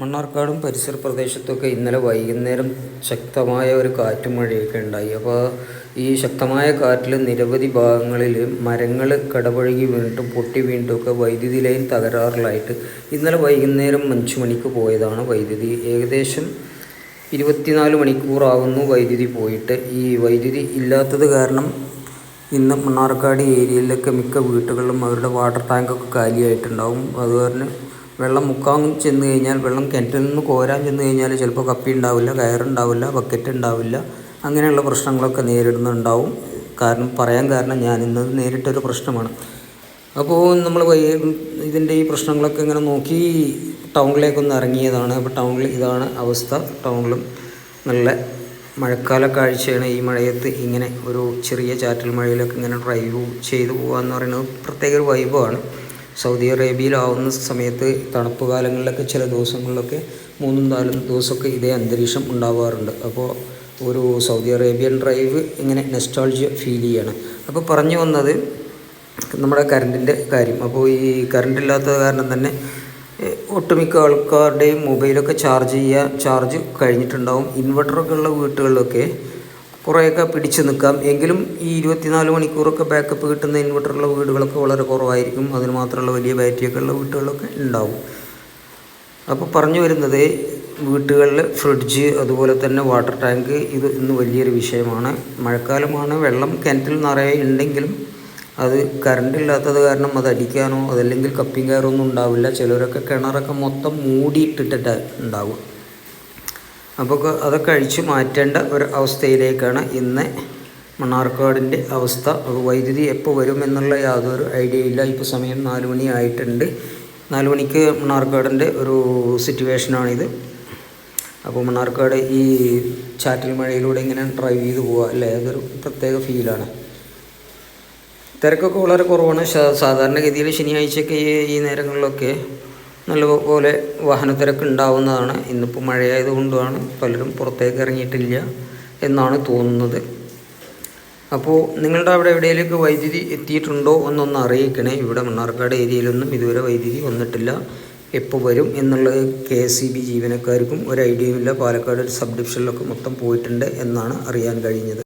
മണ്ണാർക്കാടും പരിസര പ്രദേശത്തൊക്കെ ഇന്നലെ വൈകുന്നേരം ശക്തമായ ഒരു കാറ്റും മഴയൊക്കെ ഉണ്ടായി. അപ്പോൾ ഈ ശക്തമായ കാറ്റിൽ നിരവധി ഭാഗങ്ങളിൽ മരങ്ങൾ കടപഴകി വീണിട്ടും പൊട്ടി വീണിട്ടുമൊക്കെ വൈദ്യുതി ലൈൻ തകരാറിലായിട്ട് ഇന്നലെ വൈകുന്നേരം അഞ്ച് മണിക്ക് പോയതാണ് വൈദ്യുതി. ഏകദേശം ഇരുപത്തിനാല് മണിക്കൂറാവുന്നു വൈദ്യുതി പോയിട്ട്. ഈ വൈദ്യുതി ഇല്ലാത്തത് കാരണം ഇന്ന് മണ്ണാർക്കാട് ഏരിയയിലൊക്കെ മിക്ക വീട്ടുകളിലും അവരുടെ വാട്ടർ ടാങ്കൊക്കെ കാലിയായിട്ടുണ്ടാവും. അത് കാരണം വെള്ളം മുക്കാൻ ചെന്ന് കഴിഞ്ഞാൽ വെള്ളം കിണറ്റിൽ നിന്ന് കോരാൻ ചെന്ന് കഴിഞ്ഞാൽ ചിലപ്പോൾ കപ്പി ഉണ്ടാവില്ല കയറുണ്ടാവില്ല ബക്കറ്റ് ഉണ്ടാവില്ല. അങ്ങനെയുള്ള പ്രശ്നങ്ങളൊക്കെ നേരിടുന്നുണ്ടാവും. കാരണം പറയാൻ കാരണം ഞാൻ ഇന്ന് നേരിട്ടൊരു പ്രശ്നമാണ്. അപ്പോൾ നമ്മൾ ഇതിന്റെ ഈ പ്രശ്നങ്ങളൊക്കെ ഇങ്ങനെ നോക്കി ടൗണിലേക്കൊന്ന് ഇറങ്ങിയതാണ്. അപ്പോൾ ടൗണിൽ ഇതാണ് അവസ്ഥ. ടൗണിലും നല്ല മഴക്കാല കാഴ്ചയാണ് ഈ മഴയത്ത് ഇങ്ങനെ ഒരു ചെറിയ ചാറ്റൽ മഴയിലൊക്കെ ഇങ്ങനെ ഡ്രൈവ് ചെയ്തു പോകുക എന്ന് പറയുന്നത് പ്രത്യേക ഒരു വൈബാണ് സൗദി അറേബ്യയിലാവുന്ന സമയത്ത് തണുപ്പ് കാലങ്ങളിലൊക്കെ ചില ദിവസങ്ങളിലൊക്കെ മൂന്നും നാലും ദിവസമൊക്കെ ഇതേ അന്തരീക്ഷം ഉണ്ടാവാറുണ്ട്. അപ്പോൾ ഒരു സൗദി അറേബ്യൻ ഡ്രൈവ് ഇങ്ങനെ നെസ്റ്റാൾജിയ ഫീൽ ചെയ്യാണ്. അപ്പോൾ പറഞ്ഞു വന്നത് നമ്മുടെ കറണ്ടിന്റെ കാര്യം. അപ്പോൾ ഈ കറണ്ട് ഇല്ലാത്ത കാരണം തന്നെ ഒട്ടുമിക്ക ആൾക്കാരുടെയും മൊബൈലൊക്കെ ചാർജ് ചെയ്യുക ചാർജ് കഴിഞ്ഞിട്ടുണ്ടാവും. ഇൻവെർട്ടറൊക്കെ ഉള്ള വീട്ടുകളിലൊക്കെ കുറേയൊക്കെ പിടിച്ചു നിൽക്കാം. എങ്കിലും ഈ ഇരുപത്തിനാല് മണിക്കൂറൊക്കെ ബാക്കപ്പ് കിട്ടുന്ന ഇൻവെർട്ടറുള്ള വീടുകളൊക്കെ വളരെ കുറവായിരിക്കും. അതിന് മാത്രമുള്ള വലിയ ബാറ്ററിയൊക്കെ ഉള്ള വീട്ടുകളിലൊക്കെ ഉണ്ടാവും. അപ്പോൾ പറഞ്ഞു വരുന്നത് വീട്ടുകളിൽ ഫ്രിഡ്ജ് അതുപോലെ തന്നെ വാട്ടർ ടാങ്ക് ഇത് ഇന്ന് വലിയൊരു വിഷയമാണ്. മഴക്കാലമാണ്. വെള്ളം കിണറ്റിൽ നിറയെ ഉണ്ടെങ്കിലും അത് കറണ്ട് ഇല്ലാത്തത് കാരണം അത് അടിക്കാനോ അതല്ലെങ്കിൽ കപ്പിംഗ് കയറൊന്നും ഉണ്ടാവില്ല. ചിലരൊക്കെ കിണറൊക്കെ മൊത്തം മൂടിയിട്ടിട്ട് ഉണ്ടാവും. അപ്പോൾ അതൊക്കെ അഴിച്ചു മാറ്റേണ്ട ഒരു അവസ്ഥയിലേക്കാണ് ഇന്ന് മണ്ണാർക്കാടിന്റെ അവസ്ഥ. അപ്പോൾ വൈദ്യുതി എപ്പോൾ വരും എന്നുള്ള യാതൊരു ഐഡിയ ഇല്ല. ഇപ്പോൾ സമയം നാല് മണി ആയിട്ടുണ്ട്. നാല് മണിക്ക് മണ്ണാർക്കാടിന്റെ ഒരു സിറ്റുവേഷനാണിത്. അപ്പോൾ മണ്ണാർക്കാട് ഈ ചാറ്റൽ മഴയിലൂടെ ഇങ്ങനെ ഡ്രൈവ് ചെയ്ത് പോവുക അല്ലേ? അതൊരു പ്രത്യേക ഫീലാണ്. തിരക്കൊക്കെ വളരെ കുറവാണ്. സാധാരണഗതിയിൽ ശനിയാഴ്ചയൊക്കെ ഈ നേരങ്ങളിലൊക്കെ നല്ലപോലെ വാഹനത്തിരക്ക് ഉണ്ടാവുന്നതാണ് ഇന്നിപ്പോൾ മഴയായതുകൊണ്ടാണ് പലരും പുറത്തേക്ക് ഇറങ്ങിയിട്ടില്ല എന്നാണ് തോന്നുന്നത്. അപ്പോൾ നിങ്ങളുടെ അവിടെ എവിടെയെങ്കിലും വൈദ്യുതി എത്തിയിട്ടുണ്ടോ എന്നൊന്ന് അറിയിക്കണേ. ഇവിടെ മണ്ണാർക്കാട് ഏരിയയിലൊന്നും ഇതുവരെ വൈദ്യുതി വന്നിട്ടില്ല. എപ്പോൾ വരും എന്നുള്ളത് കെ എസ് സി ബി ജീവനക്കാർക്കും ഒരു ഐഡിയയും ഇല്ല. പാലക്കാട് സബ് ഡിവിഷനിലൊക്കെ മൊത്തം പോയിട്ടുണ്ട് എന്നാണ് അറിയാൻ കഴിഞ്ഞത്.